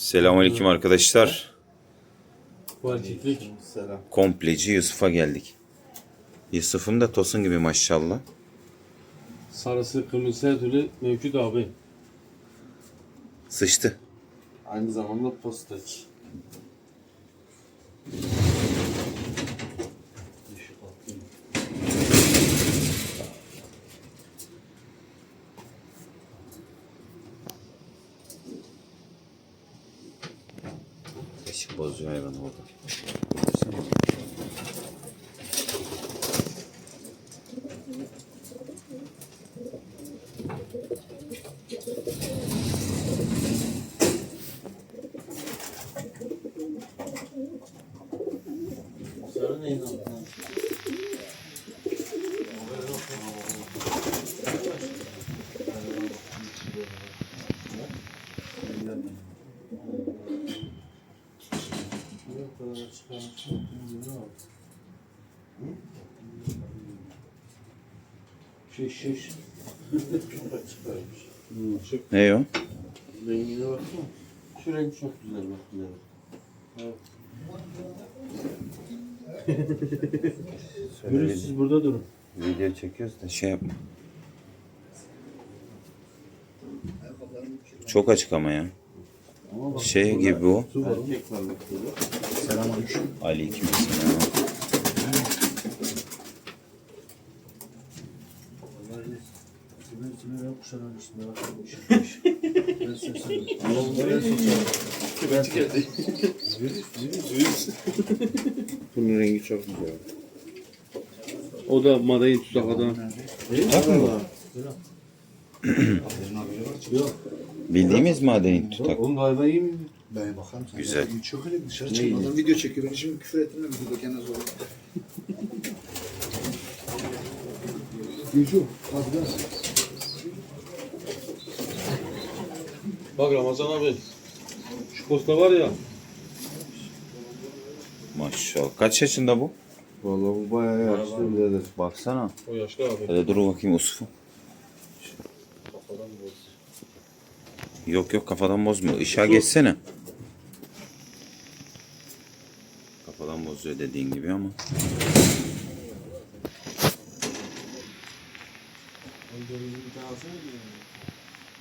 Selamünaleyküm arkadaşlar. Vakitlik. Selam. Kompleci Yusuf'a geldik. Yusuf'un da tosun gibi maşallah. Sarısı kırmızısı her türlü mevcut abi. Sıçtı. Aynı zamanda postacı. Bozuyor hayvan orada. Şiş şiş. Ne o? Rengine baksana. Şu renk çok güzel bak güzel. Buyurun siz burada durun. Video çekiyoruz da şey yapma. Çok açık ama ya. Ama bak Şey gibi bu. Erkek var bak burada. Aleyküm selam. Bunun rengi çok güzel. O da madayı tutak adam. Bildiğimiz madeni tutak. Oğlum galiba iyi mi? Ben bakarım sana. Güzel. Çok öyle dışarı çıkma. Adam video çekiyor. Beni şimdi küfür ettirme videoda kendine zor. Gücü. Hadi. Bak Ramazan abi. Şu posta var ya. Maşallah. Kaç yaşında bu? Vallahi bu bayağı yaşlı birader. Baksana. O yaşlı abi. Hele dur bakayım Usuf'u. Yok yok kafadan bozmuyor. Işığa geçsene. Kafadan bozuyor dediğin gibi ama.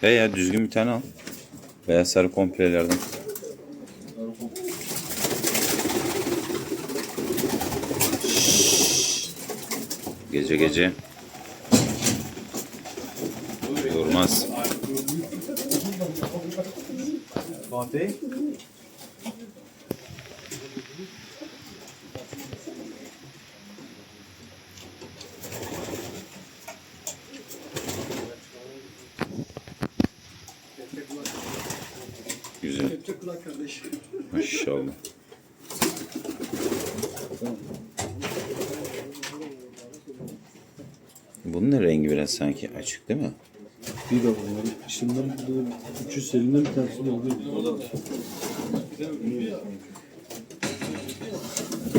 He ya düzgün bir tane al. Beyaz sarı komplelerden. Gece gece. Durmaz. Fatih. Güzel. Kepçe kulak kardeş. Maşallah. Bunun da rengi biraz sanki açık değil mi? Bir de bunların içinden burada 300 selinden bir tanesi de oluyor.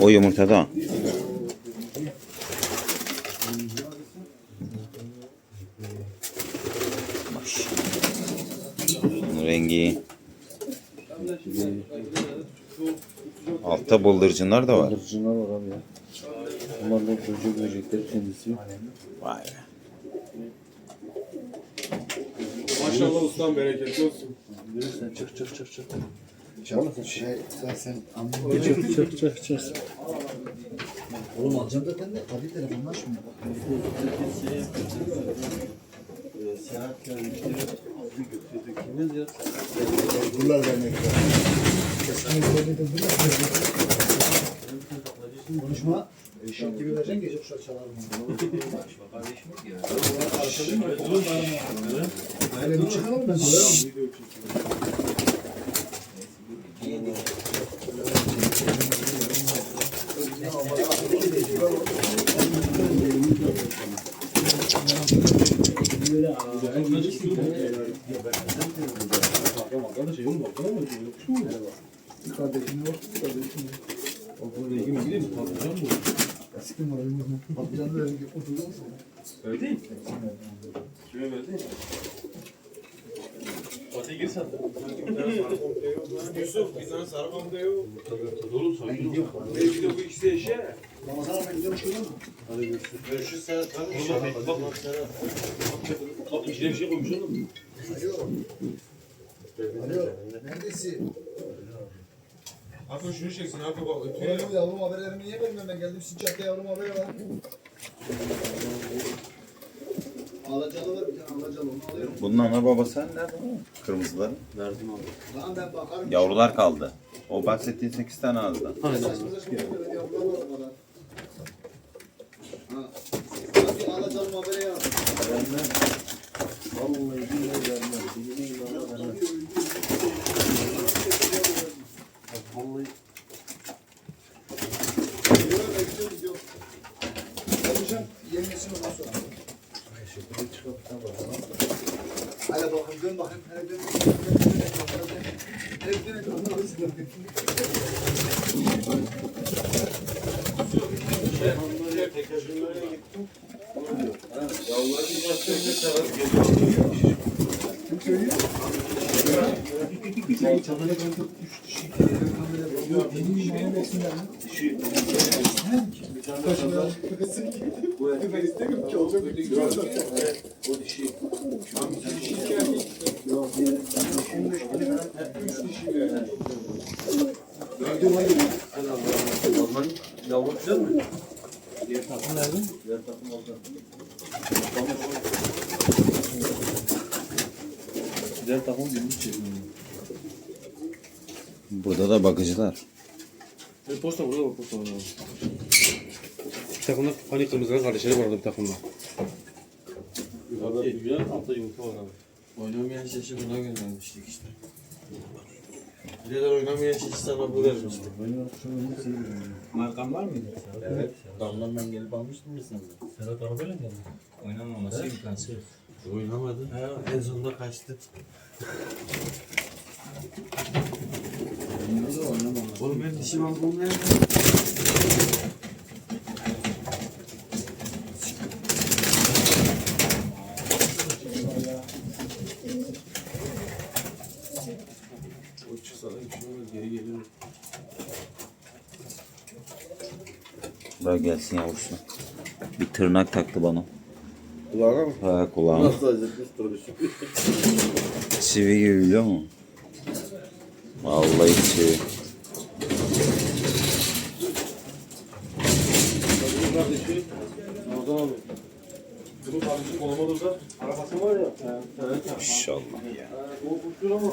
O yumurtada. Maşallah. Bunun rengi. Altta bıldırcınlar da var. Kırcılar var abi ya. Bunlar da böcek böcekler kendisi. Vay be. Maşallah ustam bereketli olsun. Sen çık çık çık çık. Çabuk şey sen sen anladın. Çık çık çık çık. Oğlum alacağım zaten de hadi telefonlaşmıyor. Seyahat gelmişleri götürdük. Kimiz ya? Durlar Konuşma. Eşek gibi vereceksin gece kuşak çalarım. Öyle bir çıkalım ben söylerim. Kardeşim yok. Kardeşim yok. Eski moralimiz mi? Patlıcanı da rengi oturdu mu? Öyle değil. Kime verdin? Fatih gir sen. Yusuf tane sarı pamukta yok. Dolu sakin ol. Belki de bu ikisi eşe. Ramazan abi gidiyor mu mı? Hadi görüşürüz. Görüşürüz sen. Bak bak. Bak içine bir şey koymuş oğlum. Alo. Alo. Neredesin? Hakan şunu çeksin Hakan bak. Oğlum bu yavrum haberlerimi niye vermiyorum ben geldim sıcakta yavrum haberi var. Alacalı var bir tane alacalı onu alıyorum. Bunun ana babası nerede? Kırmızıların. Verdim abi. Tamam ben bakarım. Yavrular kaldı. O bahsettiğin 8 tane ağızdan. Saçınıza şimdi ben yavrular var o kadar. Ha. Bir alacalı haberi yap. Kim söylüyor? Güzel mi? Diğer takım nerede? Diğer takım orada. Tamam. Diğer takım gümüş çekiyor. Burada da bakıcılar. Bir posta burada bak posta abi. Bir takımda hani kırmızıların kardeşleri var orada bir takımda. Yukarıda güzel altta yumurta var abi. Oynamayan şişi buna göndermiştik işte. Bileler oynamayan şiş sana bu vermişti. Markan var mıydı? Evet. Damlan ben gelip almıştım ya senden. Serhat arabayla mı geldi? Oynanmaması imkansız. Oynamadı. Ha, en sonunda kaçtı. Oğlum ben dişim almam nerede? O çıksa da bir şey olmaz, geri gelir. Bırak gelsin yavrusuna. Bir tırnak taktı bana. Kulağına mı? Ha kulağına. Nasıl acıtmış duruşu? Çivi gibi biliyor musun? Vallahi çivi. Bunun kardeşi Kolomadır'da arabası var ya. Evet. İnşallah ya. O uçuyor ama.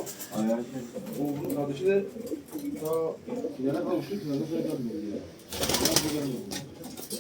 O bunun kardeşi de daha yana kavuştu. Gelmiyor ya. Da gelmiyor.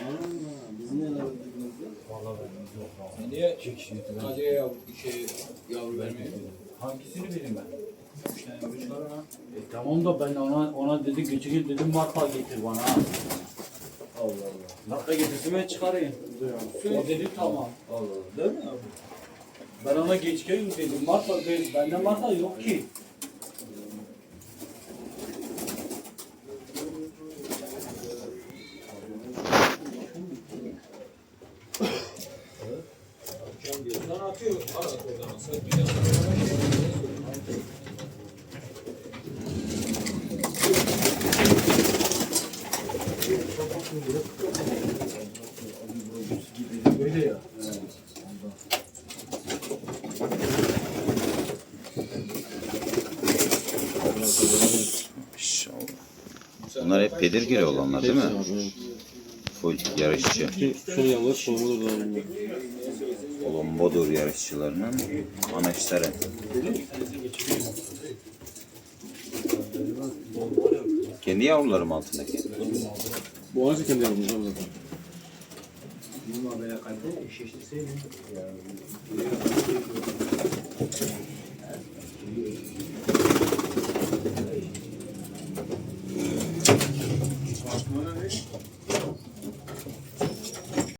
Ya? Niye Kadir'e yav şey, yavru vermiyor? Hangisini vereyim ben? Üç tane üç. E tamam da ben ona ona dedi geçen dedim marka getir bana. Allah Allah. Marka getirsin ben çıkarayım. O dedi tamam. Allah Allah. Değil mi abi? Ben ona geçken dedim marka ben- bende marka yok ki. Lan atıyor. Bunlar hep pedirgili olanlar değil mi? Full yarışçı. Şöyle yavaş Kolomadır'da olan Bodur yarışçılarının amaçları. Kendi yavrularım altındaki. Bu ağacı kendi yavrularım zaten. Bununla